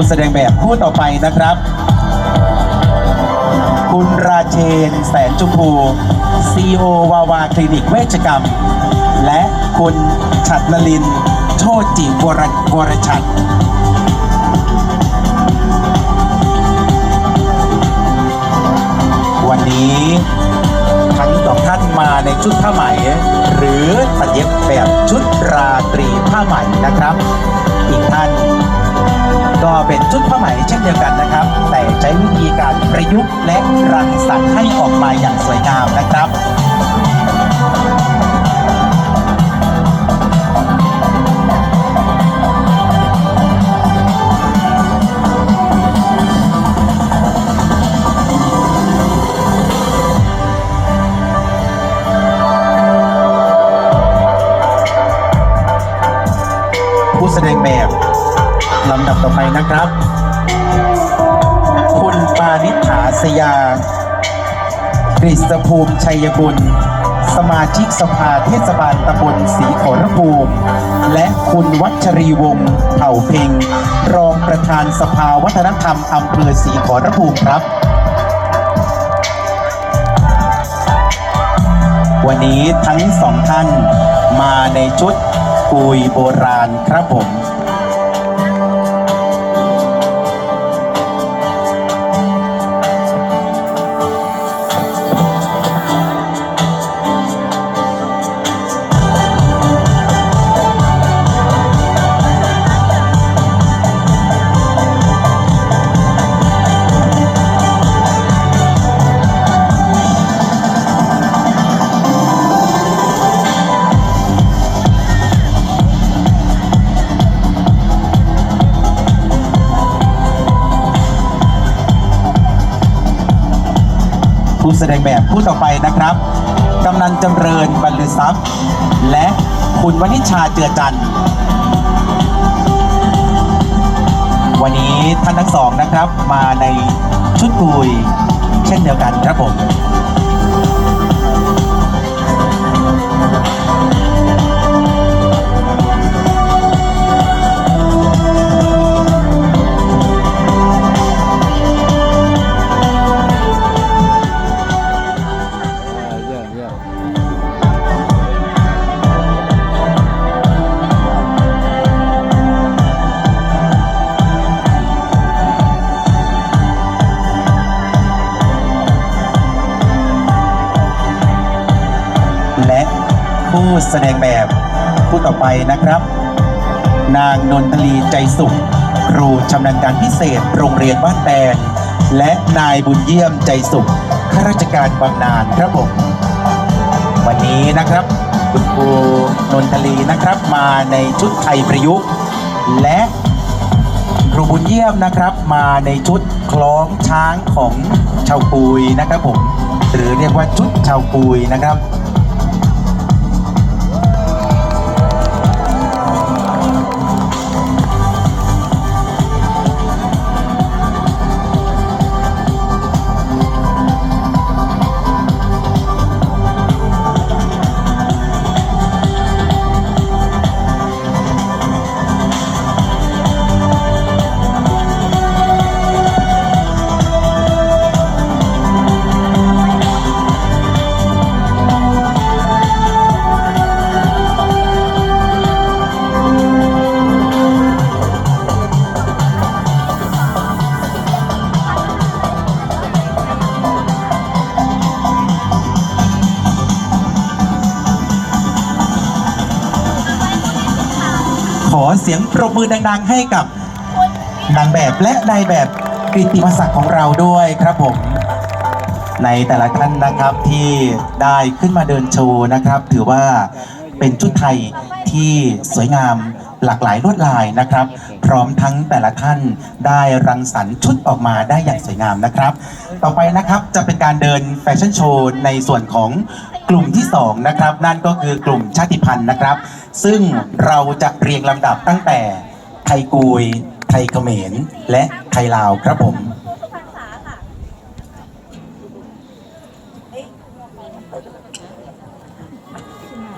ผู้แสดงแบบคู่ต่อไปนะครับ คุณราเชน แสนจุมพูซีโอวาวาคลินิกเวชกรรม และคุณฉัดนลิน โชติวรวรชัดวันนี้ทั้งสองท่านมาในชุดผ้าไหม หรือตัดเย็บแบบชุดราตรีผ้าไหมนะครับ อีกท่าน เป็นชุดผ้าไหมเช่นเดียวกันนะครับ แต่ใช้วิธีการประยุกต์และรังสรรค์ให้ออกมาอย่างสวยงามนะครับผู้แสดงแบบลำดับต่อไปนะครับ คุณปานิษฐาสยากฤษภูมิชัยกุล สมาชิกสภาเทศบาลตำบลศรีขอรภูมิ และคุณวัชรีวงศ์เผ่าเพ็ง รองประธานสภาวัฒนธรรมอำเภอศรีขอรภูมิครับ วันนี้ทั้งสองท่านมาในชุดกุยโบราณครับผม ผู้แสดงแบบผู้ต่อไปนะครับกำนันจำเริญบรรลือทรัพย์ และคุณวณิชาเจือจันทร์วันนี้ท่านทั้งสองนะครับมาในชุดกุยเช่นเดียวกันครับผม ผู้แสดงแบบผู้ต่อไปนะครับ นางนนทลีใจสุข ครูชำนาญการพิเศษโรงเรียนบ้านแตนและนายบุญเยี่ยมใจสุขข้าราชการบำนาญครับผมวันนี้นะครับคุณครูนนทลีนะครับมาในชุดไทยประยุกต์ และครูบุญเยี่ยมนะครับ มาในชุดคล้องช้างของชาวปุยนะครับผมหรือเรียกว่าชุดชาวปุยนะครับ อเสียงปรบมือดังๆ ให้กับนางแบบและนายแบบกริติมศักดิ์ของเราด้วยครับผม ในแต่ละท่านนะครับที่ได้ขึ้นมาเดินโชว์นะครับ ถือว่าเป็นชุดไทยที่สวยงามหลากหลายลวดลายนะครับ พร้อมทั้งแต่ละท่านได้รังสรรค์ชุดออกมาได้อย่างสวยงามนะครับ ต่อไปนะครับจะเป็นการเดินแฟชั่นโชว์ในส่วนของกลุ่มที่สองนะครับ นั่นก็คือกลุ่มชาติพันธุ์นะครับ ซึ่งเราจะเรียงลำดับตั้งแต่ไทยกุยไทยเขมร และไทยลาวครับผม